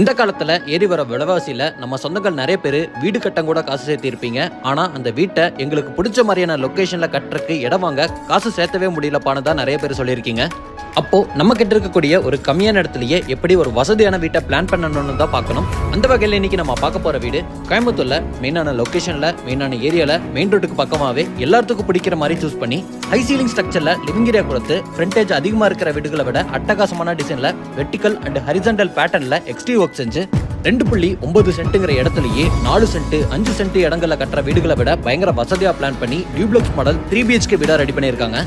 இந்த காலத்துல ஏறி வர விலைவாசியில நம்ம சொந்தங்கள் நிறைய பேர் வீடு கட்டம் கூட காசு சேர்த்து இருப்பீங்க. ஆனா அந்த வீட்டை எங்களுக்கு பிடிச்ச மாதிரியான லொகேஷன்ல கட்டுறதுக்கு இடம் வாங்க காசு சேர்த்தவே முடியலப்பான்னு தான் நிறைய பேர் சொல்லியிருக்கீங்க. அப்போ நம்ம கிட்ட இருக்கக்கூடிய ஒரு கம்மியான இடத்துலயே எப்படி ஒரு வசதியான வீட்டை பிளான் பண்ணணும்னு தான் பார்க்கணும். அந்த வகையில் இன்னைக்கு நம்ம பார்க்க போற வீடு கோயம்புத்தூர்ல மெயினான லொகேஷன்ல மெயினான ஏரியால மெயின் ரோட்டுக்கு பக்கமாவே எல்லாத்துக்கும் பிடிக்கிற மாதிரி சூஸ் பண்ணி ஹை சீலிங் ஸ்ட்ரக்சர்ல லிவிங் ஏரியா கொடுத்து ஃப்ரண்டேஜ் அதிகமா இருக்கிற வீடுகளை விட அட்டகாசமான டிசைன்ல வெர்டிக்கல் அண்ட் ஹரிசண்டல் பேட்டர்ன்ல எக்ஸ்டி ஒர்க் செஞ்சு ரெண்டு புள்ளி ஒன்பது சென்ட்டுங்கிற இடத்துலயே நாலு சென்ட் அஞ்சு சென்ட் இடங்களில் கட்டுற வீடுகளை விட பயங்கர வசதியாக பிளான் பண்ணி டியூப்ளக்ஸ் மாடல் த்ரீ பிஹெச்கே வீடாக ரெடி பண்ணியிருக்காங்க.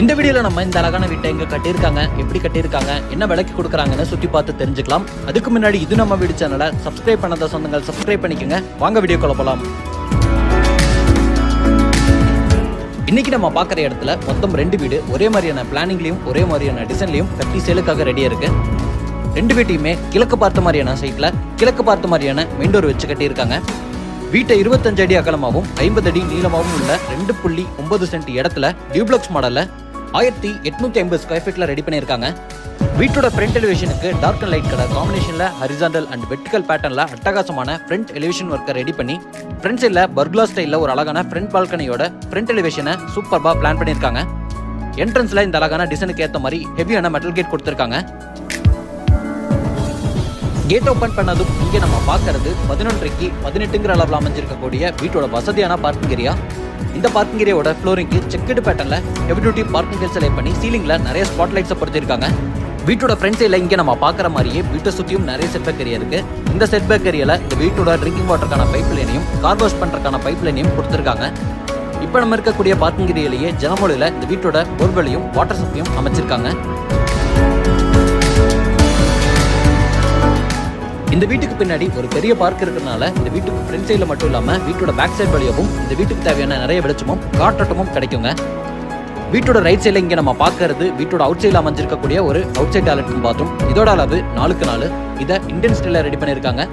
இந்த வீடியோல நம்ம இந்த அழகான வீட்டை எங்க கட்டியிருக்காங்க எப்படி கட்டியிருக்காங்க என்ன விலைக்கு கொடுக்குறாங்கன்னு சுத்தி பார்த்து தெரிஞ்சுக்கலாம். அதுக்கு முன்னாடி இது நம்ம வீடு சேனலை சப்ஸ்கிரைப் பண்ணாத சொந்தங்கள் சப்ஸ்கிரைப் பண்ணிக்கோங்க. வாங்க வீடியோ போலாம். இன்னைக்கு நம்ம பார்க்குற இடத்துல மொத்தம் ரெண்டு வீடு ஒரே மாதிரியான பிளானிங்லயும் ஒரே மாதிரியான டிசைன்லயும் கட்டி சேலுக்காக ரெடியா இருக்கு. ரெண்டு வீட்டையுமே கிழக்கு பார்த்த மாதிரியான சைட்ல கிழக்கு பார்த்த மாதிரியான மெயின் டோர் வச்சு கட்டியிருக்காங்க. வீட்டை இருபத்தஞ்சு அடி அகலமாகவும் ஐம்பது அடி நீளமாகவும் உள்ள ரெண்டு புள்ளி ஒன்பது சென்ட் இடத்துல டியூப்ளக்ஸ் மாடல்ல ஆயிரத்தி எட்நூத்தி ஐம்பது ஸ்கொயர் ஃபீட்ல ரெடி பண்ணியிருக்காங்க. வீட்டோட ஃப்ரண்ட் எலிவேஷனுக்கு டார்க் அண்ட் லைட் கலர் காம்பினேஷன்ல ஹரிசாண்டல் அண்ட் வெர்டிகல் பேட்டர்ன்ல அட்டகாசமான ஃப்ரண்ட் எலிவேஷன் ஒர்க்கை ரெடி பண்ணி ஃப்ரண்ட் சைடில் பர்குலா ஸ்டைலில் ஒரு அழகான ஃப்ரண்ட் பால்கனியோட ஃப்ரண்ட் எலிவேஷனை சூப்பர்பா பிளான் பண்ணியிருக்காங்க. என்ட்ரன்ஸ்ல இந்த அழகான டிசைனுக்கு ஏற்ற மாதிரி ஹெவியான மெட்டல் கேட் கொடுத்துருக்காங்க. கேட் ஓப்பன் பண்ணதும் இங்கே நம்ம பார்க்கறது பதினொன்றைக்கு பதினெட்டுங்கிற அளவில் அமைஞ்சிருக்கக்கூடிய வீட்டோட வசதியான பார்க்கிங் ஏரியா இந்த பார்க்கிங் ஏரியாவோட ஃப்ளோரிங்க்கு செக்கடு பேட்டர்ல ஹெவி பார்க்கிங் பார்க்கிங் செலக்ட் பண்ணி சீலிங்ல நிறைய ஸ்பாட் லைட்ஸை பொறுத்திருக்காங்க வீட்டோட ஃப்ரண்ட் சைடில் இங்கே நம்ம பார்க்குற மாதிரியே வீட்டை சுற்றியும் நிறைய செட்பேக் ஏரியா இருக்கு. இந்த செட்பேக் ஏரியால இந்த வீட்டோட ட்ரிங்கிங் வாட்டருக்கான பைப் லைனையும் கார் வாஷ் பண்ணுறதுக்கான பைப் லைனையும் கொடுத்துருக்காங்க. இப்போ நம்ம இருக்கக்கூடிய பார்க்கிங் ஏரியாலேயே ஜனமொழியில் இந்த வீட்டோட போர்வெலையும் வாட்டர் சப்ளையும் அமைச்சிருக்காங்க. இந்த வீட்டுக்கு பின்னாடி ஒரு பெரிய பார்க் இருக்கிறதுனால இந்த வீட்டுக்கு ஃப்ரண்ட் சைடில் மட்டும் இல்லாமல் வீட்டோட பேக் சைடு வழியாகவும் இந்த வீட்டுக்கு தேவையான நிறைய வெளிச்சமும் காற்றோட்டமும் கிடைக்குங்க. வீட்டோட ரைட் சைடில் இங்கே நம்ம பார்க்கறது வீட்டோட அவுட் சைடில் அமைஞ்சிருக்கக்கூடிய ஒரு அவுட் சைட் டாய்லெட் பாத்ரூம் இதோட அளவு நாலுக்கு நாலு இதை இந்தியன் ஸ்டைலில் ரெடி பண்ணியிருக்காங்க.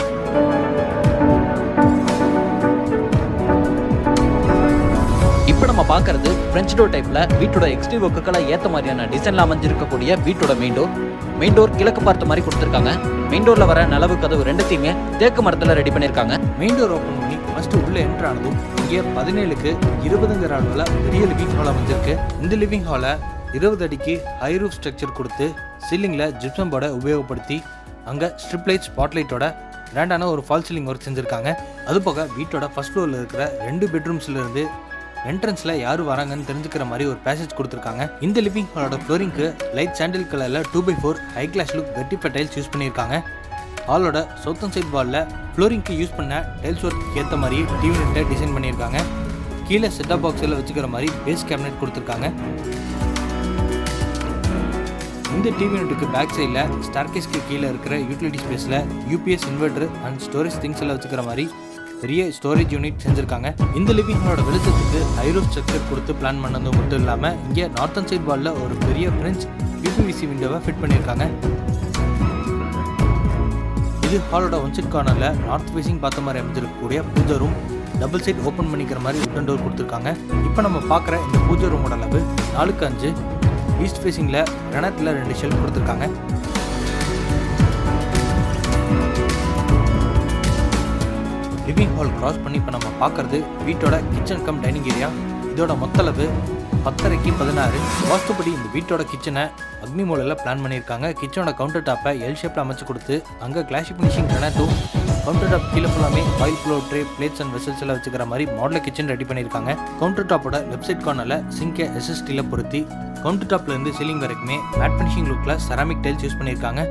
நம்ம பார்க்கறது ஃப்ரெஞ்ச் டோர் டைப்ல வீட்டோட எக்ஸ்ட்ரீ ஒர்க்குக்கெல்லாம் ஏற்ற மாதிரியான டிசைன்ல அமைஞ்சிருக்கக்கூடிய வீட்டோட மெயின் டோர் மெயின் டோர் கிழக்கு பார்த்த மாதிரி கொடுத்துருக்காங்க. மெயின் டோர்ல வர நலவு கதவு ரெண்டுத்தையுமே தேக்கு மரத்துல ரெடி பண்ணியிருக்காங்க. மெயின் டோர் ஓப்பன் பண்ணி ஃபர்ஸ்ட் உள்ள என்ட்ரு ஆனதும் இங்கே பதினேழுக்கு இருபதுங்கிற அளவில் பெரிய லிவிங் ஹால் அமைஞ்சிருக்கு. இந்த லிவிங் ஹாலை இருபது அடிக்கு ஹை ரூஃப் ஸ்ட்ரக்சர் கொடுத்து சீலிங்கில் ஜிப்சம் போர்டை உபயோகப்படுத்தி அங்கே ஸ்ட்ரிப் லைட் ஸ்பாட் லைட்டோட கிராண்டான ஒரு ஃபால் சீலிங் ஒர்க் செஞ்சுருக்காங்க. அது போக வீட்டோட ஃபர்ஸ்ட் ஃப்ளோரில் இருக்கிற ரெண்டு பெட்ரூம்ஸ்ல இருந்து என்ட்ரன்ஸ்ல யாரும் வராங்கன்னு தெரிஞ்சுக்கிற மாதிரி ஒரு பேசேஜ் கொடுத்துருக்காங்க. இந்த லிவிங் ஹாலோட ஃப்ளோரிங்க்கு லைட் சாண்டில் கலர்ல two by four high gloss look வெட்டி டைல்ஸ் யூஸ் பண்ணியிருக்காங்க. ஹாலோட சவுத்தன் சைட் வாலில் ஃப்ளோரிங்க்கு யூஸ் பண்ண டைல்ஸ் ஒர்க் ஏற்ற மாதிரி டிவி நெட்டை டிசைன் பண்ணியிருக்காங்க. கீழே செட்டப் பாக்ஸில் வச்சுக்கிற மாதிரி பேஸ் கேபினெட் கொடுத்துருக்காங்க. இந்த டிவி யூனிட்டுக்கு பேக் சைடில் ஸ்டார்கேஸ்க்கு கீழே இருக்கிற யூட்டிலிட்டி ஸ்பேஸில் UPS inverter and storage things எல்லாம் வச்சுக்கிற மாதிரி பெரிய ஸ்டோரேஜ் யூனிட் செஞ்சுருக்காங்க. இந்த லிவிங் ஹாலோட வெளிச்சத்துக்கு ஐரோப் ஸ்ட்ரக்சர் கொடுத்து பிளான் பண்ணது மட்டும் இல்லாமல் இங்கே நார்த்தன் சைட் வாலில் ஒரு பெரிய ஃப்ரெஞ்ச் யூபிவிசி விண்டோவை ஃபிட் பண்ணியிருக்காங்க இது ஹாலோட ஒன்சிட் கார்னரில் நார்த் ஃபேசிங் பார்த்த மாதிரி அமைஞ்சிருக்கக்கூடிய பூஜை ரூம் டபுள் சைட் ஓப்பன் பண்ணிக்கிற மாதிரி உட்டன் டோர் கொடுத்துருக்காங்க. இப்போ நம்ம பார்க்குற இந்த பூஜை ரூமோட அளவு நாலுக்கு அஞ்சு ஈஸ்ட் ஃபேசிங்கில் ரெனத்தில் ரெண்டு ஷெல் கொடுத்துருக்காங்க. லிவிங் ஹால் கிராஸ் பண்ணி இப்போ நம்ம பார்க்கறது வீட்டோட கிச்சன் கம் டைனிங் ஏரியா இதோட மொத்தளவு பத்தரைக்கு பதினாறு. வாஸ்துபடி இந்த வீட்டோட கிச்சனை அக்னி மூலையில் பிளான் பண்ணியிருக்காங்க. கிச்சனோட கவுண்டர் டாப்பை எல் ஷேப்பில் அமைச்சு கொடுத்து அங்கே கிளாஷிக் ஃபினிஷிங் கிரனாட்டும் கவுண்டர் டாப் கீழே ஃபுல்லாமே oil flow tray plates and vessels எல்லாம் வச்சுக்கிற மாதிரி மாடல் கிச்சன் ரெடி பண்ணியிருக்காங்க. கவுண்டர் டாப்போட வெப்சைட் கார்னரில் சிங்கை எஸ்எஸ்டியில் பொருத்தி கவுண்டர் டாப்லேருந்து சீலிங் வரைக்குமே மேட் ஃபினிஷிங் லுக்கில் செராமிக் டைல்ஸ் யூஸ் பண்ணியிருக்காங்க.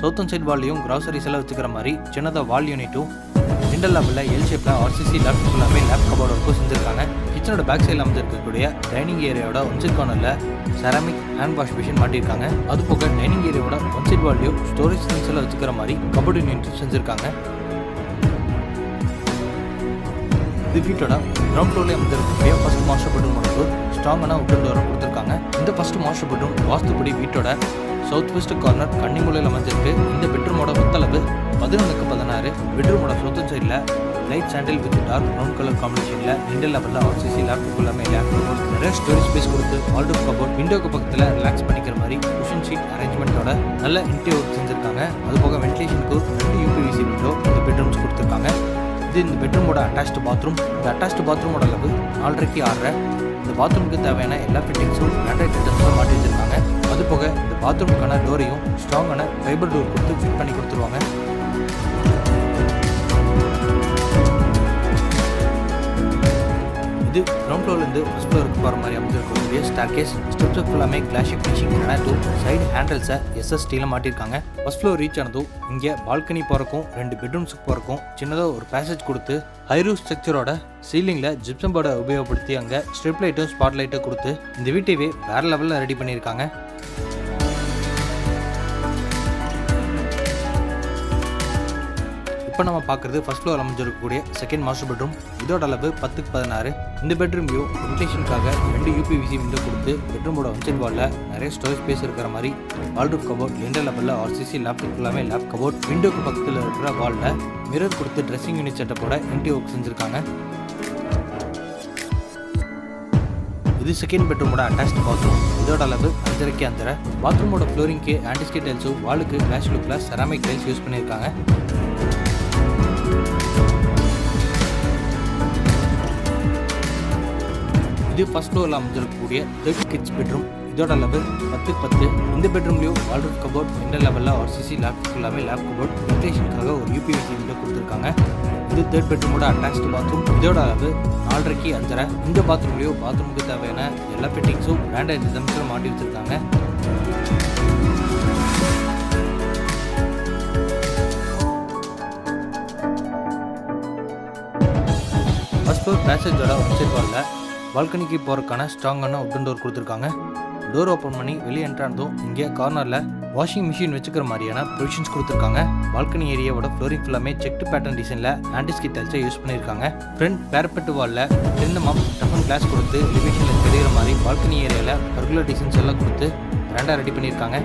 சவுத்தன் சைட் வால்லையும் கிராசரிஸ் எல்லாம் வச்சுக்கிற மாதிரி சின்னதாக வால் யூனிட்டும் இண்டல் லேபில் எல் ஷேப்பில் ஆர்சிசி லேப் ஃபுல்லாமே லேப் கபோர்ட் ஒர்க்கும் செஞ்சுருக்காங்க. கிச்சனோட பேக் சைடில் அமைஞ்சிருக்கக்கூடிய டைனிங் ஏரியாவோட ஒன்சைட் கார்னரில் செராமிக் ஹேண்ட் வாஷ் மிஷின் மாட்டியிருக்காங்க அது போக டைனிங் ஏரியாவோட ஒன் வால்யூ ஸ்டோரேஜ் திங்ஸ் எல்லாம் வச்சுக்கிற மாதிரி கபோர்டு யூனிட் செஞ்சுருக்காங்க. இது வீட்டோட கிரவுண்ட் ஃப்ளோர்லேயே அமைஞ்சிருக்கக்கூடிய ஃபஸ்ட் மாஸ்டர் பெட்ரூம் ஒன்று ஸ்ட்ராங்கான உட்டன் டோரை கொடுத்துருக்காங்க. இந்த ஃபஸ்ட் மாஸ்டர் பெட்ரூம் வாஸ்துப்படி வீட்டோட சவுத் வெஸ்ட் கார்னர் கன்னிமுலையில் அமைஞ்சிருக்கு இந்த பெட்ரூமோட மொத்தளவு பதினொன்றுக்கு பதினாறு. பெட்ரூமோட சவுத் சைடில் light sandal with dark brown colour காம்பினேஷனில் இண்டல் லெவலில் ஆர்சிசி லேப்டாப் எல்லாமே லேப்டாப் நிறைய ஸ்டோரேஜ் ஸ்பேஸ் கொடுத்து ஆல்டோ கபோர்ட் விண்டோக்கு பக்கத்தில் ரிலாக்ஸ் பண்ணிக்கிற மாதிரி குஷன் ஷீட் அரேஞ்ச்மெண்ட்டோட நல்ல இன்டீரியர் ஒர்க் செஞ்சுருக்காங்க. அது போக வென்டிலேஷனுக்கு ரெண்டு கொடுத்துருக்காங்க. இது இந்த பெட்ரூமோட அட்டாச்டு பாத்ரூம் இந்த அட்டாச்டு பாத்ரூமோட அளவு நாலரைக்கு ஆறரை. இந்த பாத்ரூமுக்கு தேவையான எல்லா ஃபிட்டிங்ஸும் ஆண்ட்ராய்ட் ஐட்டம்ஸும் மாட்டி வச்சுருக்காங்க. போக பாத்ரூமுக்கான டோரையும் ஸ்ட்ராங்கான ஃபைபர் டோர் கொடுத்து ஃபிட் பண்ணி கொடுத்துருவாங்க. இது கிரவுண்ட் ஃப்ளோர்லேருந்து ஃபஸ்ட் ஃப்ளோருக்கு போகிற மாதிரி அமைஞ்சிருக்கக்கூடிய ஸ்டார் கேஸ் ஸ்டெப்ஸ் ஃபுல்லாமே கிளாஷிக் ஃபினிஷிங் கிரானைட்டும் சைடு ஹேண்டில்ஸை எஸ்எஸ்டியில் மாட்டியிருக்காங்க ஃபஸ்ட் ஃப்ளோர் ரீச் ஆனதும் இங்கே பால்கனி போகிறக்கும் ரெண்டு பெட்ரூம்ஸுக்கு போகிறக்கும் சின்னதாக ஒரு பேசேஜ் கொடுத்து ஹைரூ ஸ்ட்ரக்சரோட சீலிங்கில் ஜிப்சம் போர்டை உபயோகப்படுத்தி அங்கே ஸ்ட்ரிப் லைட்டும் ஸ்பாட் லைட்டும் கொடுத்து இந்த வீட்டையே வேறு லெவலில் ரெடி பண்ணியிருக்காங்க இப்போ நம்ம பார்க்குறது ஃபர்ஸ்ட் ஃப்ளோர் அமைஞ்சிருக்கக்கூடிய செகண்ட் மாஸ்டர் பெட்ரூம் இதோட அளவு பத்துக்கு பதினாறு. இந்த பெட்ரூம் வியூ வென்டிலேஷனுக்காக ரெண்டு யூபிவிசி விண்டோ கொடுத்து பெட்ரூமோட ஒன்சைட் வாலில் நிறைய ஸ்டோரேஜ் ஸ்பேஸ் இருக்கிற மாதிரி வால்ரூப் கபோர்ட் லிண்டர் லெவலில் ஆர்சிசி லேப்டாப் எல்லாமே லேப் கபோர்ட் விண்டோக்கு பக்கத்தில் இருக்கிற வாலில் மிரர் கொடுத்து ட்ரெஸ்ஸிங் யூனிட் செட்டப்போட எம்டி ஒர்க் செஞ்சுருக்காங்க. இது செகண்ட் பெட்ரூமோட அட்டாச் பாத்ரூம் இதோட அளவு அஞ்சரைக்கு அஞ்சரை. பாத்ரூமோட ஃப்ளோரிங்க்கு ஆன்டிஸ்கே டைல்ஸும் வாலுக்கு கிளாஸ் லுக்கில் செராமிக் டைல்ஸ் யூஸ் பண்ணியிருக்காங்க. இது ஃபர்ஸ்ட் ஃப்ளோரில் அமைஞ்சிருக்கக்கூடிய தேர்ட் கிட்ஸ் பெட்ரூம் இதோட லெவல் பத்து பத்து. இந்த பெட்ரூம்லேயும் வால்ரூப் கபோர்ட் இந்த லெவலில் ஆர்சிசி லேப் ஃபுல்லாமே லேப் கபோர்ட் வென்டிலேஷனுக்காக ஒரு யூபிஎஸ்சி விண்டோ கொடுத்துருக்காங்க. இது தேர்ட் பெட்ரூமோட அட்டாச்டு பாத்ரூம் இதோட அளவு நாலரைக்கு அஞ்சரை. இந்த பாத்ரூம்லேயும் பாத்ரூமுக்கு தேவையான எல்லா ஃபிட்டிங்ஸும் பிராண்டட் டிசைன்ஸும் மாட்டி வச்சிருக்காங்க. ஸ்டோர் ஃப்ளோர் பேசேஜோட ஒன்சைட் பால்கனிக்கு போகிறதுக்கான ஸ்ட்ராங்கான உட்டன் டோர் கொடுத்துருக்காங்க. டோர் ஓப்பன் பண்ணி வெளியே என்ட்ரானதும் இங்கே கார்னரில் வாஷிங் மிஷின் வச்சுக்கிற மாதிரியான ப்ரொவிஷன்ஸ் கொடுத்துருக்காங்க. பால்கனி ஏரியாவோட ஃப்ளோரிங் ஃபுல்லாமே செக்டு பேட்டர்ன் டிசைனில் ஆன்டிஸ்கி டைல்ஸை யூஸ் பண்ணியிருக்காங்க ஃப்ரண்ட் பேரப்பெட்டு வாலில் சின்ன டஃபன் கிளாஸ் கொடுத்து எலிவேஷனில் தெரிகிற மாதிரி பால்கனி ஏரியாவில் பர்குலர் டிசைன்ஸ் எல்லாம் கொடுத்து ரெண்டாக ரெடி பண்ணியிருக்காங்க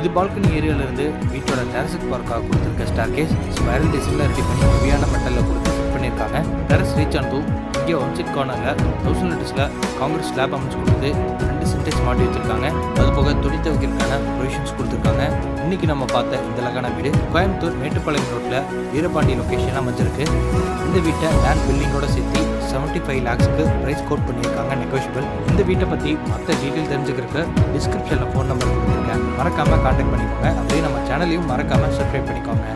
இது பால்கனி ஏரியால இருந்து வீட்டோட டெரஸுக்கு பார்க்காக கொடுத்துருக்க ஸ்டார் கேஸ் ஸ்பைரல் டிசைனில் ரெடி பண்ணி ஹெவியான மெட்டலில் கொடுத்து ஃபிட் பண்ணியிருக்காங்க. டெரஸ் ரீச் ஆனதும் இங்கே ஒன் சைட் கார்னரில் தௌசண்ட் லிட்டர்ஸில் காங்கிரஸ் ஸ்லாப் அமைச்சு கொடுத்து ரெண்டு சின்டெக்ஸ் மாட்டி வச்சிருக்காங்க. அது போக துணி துவைக்கிறதுக்கான ப்ரொவிஷன்ஸ் கொடுத்துருக்காங்க. இன்னைக்கு நம்ம பார்த்த இந்த அழகான வீடு கோயம்புத்தூர் மேட்டுப்பாளையம் ரோட்டில் வீரபாண்டி லொக்கேஷன் அமைஞ்சிருக்கு. இந்த வீட்டை லேண்ட் பில்டிங்கோட சேர்த்து செவன்ட்டி ஃபைவ் லேக்ஸ்க்கு ப்ரைஸ் கோட் பண்ணியிருக்காங்க நெகோஷியபிள் இந்த வீட்டை பற்றி மற்ற டீட்டெயில் தெரிஞ்சுக்கிறதுக்கு டிஸ்கிரிப்ஷனில் ஃபோன் நம்பர் கொடுத்துருக்கேன். மறக்காமல் காண்டாக்ட் பண்ணிக்கோங்க. அப்படியே நம்ம சேனலையும் மறக்காமல் சப்ஸ்கிரைப் பண்ணிக்கோங்க.